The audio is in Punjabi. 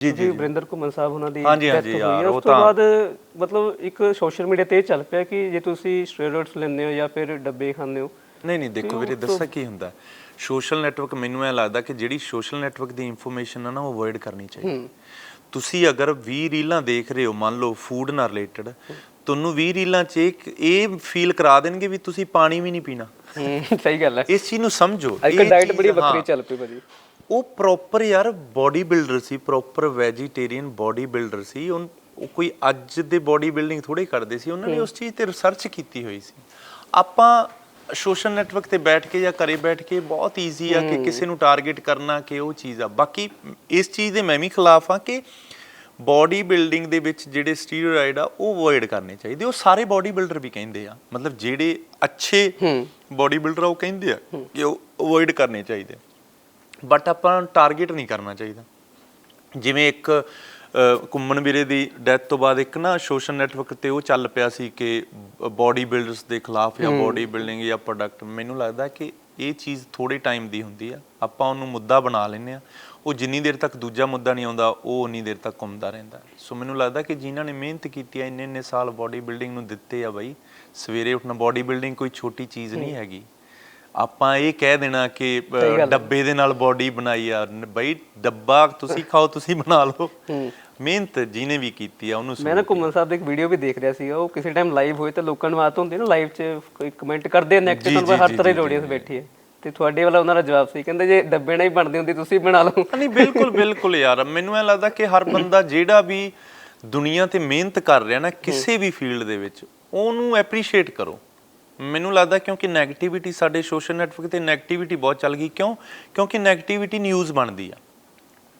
ਜੀ, ਜੀ ਵਰਿੰਦਰ ਘੁੰਮਣ ਸਾਹਿਬ ਉਹਨਾਂ ਦੀ ਹਾਂਜੀ, death ਹਾਂਜੀ ਹੋਈ ਯਾਰ, ਹੈ। ਉਹ ਉਸ ਤੋਂ ਤਾਂ- ਬਾਅਦ ਮਤਲਬ ਇੱਕ ਸੋਸ਼ਲ ਮੀਡੀਆ ਤੇ ਇਹ ਚੱਲ ਪਿਆ ਕਿ ਜੇ ਤੁਸੀਂ ਸਟੀਰੋਇਡਸ ਲੈਂਦੇ ਹੋ ਜਾਂ ਫਿਰ ਡੱਬੇ ਖਾਂਦੇ ਹੋ ਨਹੀਂ ਨਹੀਂ ਦੇਖੋ ਵੀਰੇ ਦੱਸਾਂ ਕੀ ਹੁੰਦਾ? ਸੋਸ਼ਲ ਨੈਟਵਰਕ ਮੈਨੂੰ ਐ ਲੱਗਦਾ ਕਿ ਜਿਹੜੀ ਸੋਸ਼ਲ ਨੈਟਵਰਕ ਦੀ ਇਨਫੋਰਮੇਸ਼ਨ ਆ ਨਾ ਉਹ ਅਵੋਇਡ ਕਰਨੀ ਚਾਹੀਦੀ। ਤੁਸੀਂ ਅਗਰ 20 ਰੀਲਾਂ ਦੇਖ ਰਹੇ ਹੋ ਮੰਨ ਲਓ ਫੂਡ ਨਾਲ ਰਿਲੇਟਡ ਤੁਹਾਨੂੰ 20 ਰੀਲਾਂ 'ਚ ਇੱਕ ਇਹ ਫੀਲ ਕਰਾ ਦੇਣਗੇ ਵੀ ਤੁਸੀਂ ਪਾਣੀ ਵੀ ਨਹੀਂ ਪੀਣਾ। ਹੂੰ ਸਹੀ ਗੱਲ ਹੈ। ਇਸ ਚੀਜ਼ ਨੂੰ ਸਮਝੋ ਅੱਜ ਕੱਲ੍ਹ ਇਹ ਡਾਈਟ ਚੀਜ਼- ਬੜੀ ਵੱਖਰੀ। ਚੱਲ ਪਈ ਭਾਜੀ। ਉਹ ਪ੍ਰੋਪਰ ਯਾਰ ਬਾਡੀ ਬਿਲਡਰ ਸੀ ਪ੍ਰੋਪਰ ਵੈਜੀਟੇਰੀਅਨ ਬਾਡੀ ਬਿਲਡਰ ਸੀ। ਉਹ ਉਹ ਕੋਈ ਅੱਜ ਦੇ ਬਾਡੀ ਬਿਲਡਿੰਗ ਥੋੜੇ ਕਰਦੇ ਸੀ। ਉਹਨਾਂ ਨੇ ਉਸ ਚੀਜ਼ ਤੇ ਰਿਸਰਚ ਕੀਤੀ ਹੋਈ ਸੀ। ਆਪਾਂ ਸੋਸ਼ਲ ਨੈਟਵਰਕ ਤੇ ਬੈਠ ਕੇ ਜਾਂ ਘਰੇ ਬੈਠ ਕੇ ਬਹੁਤ ਈਜ਼ੀ ਆ ਕਿ ਕਿਸੇ ਨੂੰ ਟਾਰਗੇਟ ਕਰਨਾ ਕਿ ਉਹ ਚੀਜ਼ ਆ। ਬਾਕੀ ਇਸ ਚੀਜ਼ ਦੇ ਮੈਂ ਵੀ ਖਿਲਾਫ ਆ ਕਿ ਬਾਡੀ ਬਿਲਡਿੰਗ ਦੇ ਵਿੱਚ ਜਿਹੜੇ ਸਟੀਰੋਇਡ ਆ ਉਹ ਅਵੋਇਡ ਕਰਨੇ ਚਾਹੀਦੇ। ਉਹ ਸਾਰੇ ਬਾਡੀ ਬਿਲਡਰ ਵੀ ਕਹਿੰਦੇ ਆ। ਮਤਲਬ ਜਿਹੜੇ ਅੱਛੇ ਬਾਡੀ ਬਿਲਡਰ ਆ ਉਹ ਕਹਿੰਦੇ ਆ ਕਿ ਉਹ ਅਵੋਇਡ ਕਰਨੇ ਚਾਹੀਦੇ। ਬਟ ਆਪਾਂ ਟਾਰਗੇਟ ਨਹੀਂ ਕਰਨਾ ਚਾਹੀਦਾ। ਜਿਵੇਂ ਇੱਕ ਘੁੰਮਣ ਵੀਰੇ ਦੀ ਡੈਥ ਤੋਂ ਬਾਅਦ ਇੱਕ ਨਾ ਸੋਸ਼ਲ ਨੈਟਵਰਕ ਤੇ ਉਹ ਚੱਲ ਪਿਆ ਸੀ ਕਿ ਬਾਡੀ ਬਿਲਡਰਸ ਦੇ ਖਿਲਾਫ ਜਾਂ ਬਾਡੀ ਬਿਲਡਿੰਗ ਜਾਂ ਪ੍ਰੋਡਕਟ ਮੈਨੂੰ ਲੱਗਦਾ ਕਿ ਇਹ ਚੀਜ਼ ਥੋੜੇ ਟਾਈਮ ਦੀ ਹੁੰਦੀ ਆ। ਆਪਾਂ ਉਹਨੂੰ ਮੁੱਦਾ ਬਣਾ ਲੈਂਦੇ ਆ ਉਹ ਜਿੰਨੀ ਦੇਰ ਤੱਕ ਦੂਜਾ ਮੁੱਦਾ ਨਹੀਂ ਆਉਂਦਾ ਉਹ ਉਨੀ ਦੇਰ ਤੱਕ ਘੁੰਮਦਾ ਰਹਿੰਦਾ। ਸੋ ਮੈਨੂੰ ਲੱਗਦਾ ਕਿ ਜਿਨ੍ਹਾਂ ਨੇ ਮਿਹਨਤ ਕੀਤੀ ਆ ਇੰਨੇ ਇੰਨੇ ਸਾਲ ਬਾਡੀ ਬਿਲਡਿੰਗ ਨੂੰ ਦਿੱਤੇ ਆ ਬਾਈ। ਸਵੇਰੇ ਉੱਠਣਾ ਬਾਡੀ ਬਿਲਡਿੰਗ ਕੋਈ ਛੋਟੀ ਚੀਜ਼ ਨਹੀਂ ਹੈਗੀ। ਆਪਾਂ ਇਹ ਕਹਿ ਦੇਣਾ ਕਿ ਡੱਬੇ ਦੇ ਨਾਲ ਬਾਡੀ ਬਣਾਈ ਆ। ਨ- ਬਈ ਡੱਬਾ ਤੁਸੀਂ ਖਾਓ ਤੁਸੀਂ ਬਣਾ ਲਓ। ਮਿਹਨਤ ਜਿਹਨੇ ਵੀ ਕੀਤੀ ਆ ਉਹਨੂੰ ਮੈਂ ਨਾ ਘੁੰਮਣ ਸਾਹਿਬ ਦੀ ਇੱਕ ਵੀਡੀਓ ਵੀ ਦੇਖ ਰਿਹਾ ਸੀਗਾ। ਉਹ ਕਿਸੇ ਟਾਈਮ ਲਾਈਵ ਹੋਏ ਤਾਂ ਲੋਕਾਂ ਨੂੰ ਆਦਤ ਹੁੰਦੀ ਨਾ ਲਾਈਵ 'ਚ ਕੋਈ ਕਮੈਂਟ ਕਰਦੇ ਜੀ, ਤੁਹਾਨੂੰ ਜੀ, ਹਰ ਤਰ੍ਹਾਂ ਦੀ ਆਡੀਅנס ਬੈਠੀ ਹੈ। ਤੇ ਤੁਹਾਡੇ ਵਾਲਾ ਉਹਨਾਂ ਦਾ ਜਵਾਬ ਸੀ। ਕਹਿੰਦੇ ਜੇ ਡੱਬੇ ਨਾਲ ਹੀ ਬਣਦੀ ਹੁੰਦੀ ਤੁਸੀਂ ਬਣਾ ਲਓ। ਨਹੀਂ ਬਿਲਕੁਲ ਬਿਲਕੁਲ ਯਾਰ। ਮੈਨੂੰ ਐ ਲੱਗਦਾ ਕਿ ਹਰ ਬੰਦਾ ਜਿਹੜਾ ਵੀ ਦੁਨੀਆ ਤੇ ਮਿਹਨਤ ਕਰ ਰਿਹਾ ਨਾ ਕਿਸੇ ਵੀ ਫੀਲਡ ਦੇ ਵਿੱਚ ਉਹਨੂੰ ਐਪਰੀਸ਼ੀਏਟ ਕਰੋ। ਮੈਨੂੰ ਲੱਗਦਾ ਕਿਉਂਕਿ ਨੈਗੇਟਿਵਿਟੀ ਸਾਡੇ ਸੋਸ਼ਲ ਨੈਟਵਰਕ ਤੇ ਨੈਗੇਟਿਵਿਟੀ ਬਹੁਤ ਚੱਲ ਗਈ। ਕਿਉਂ? ਕਿਉਂਕਿ ਨੈਗੇਟਿਵਿਟੀ ਨਿਊਜ਼ ਬਣਦੀ ਆ।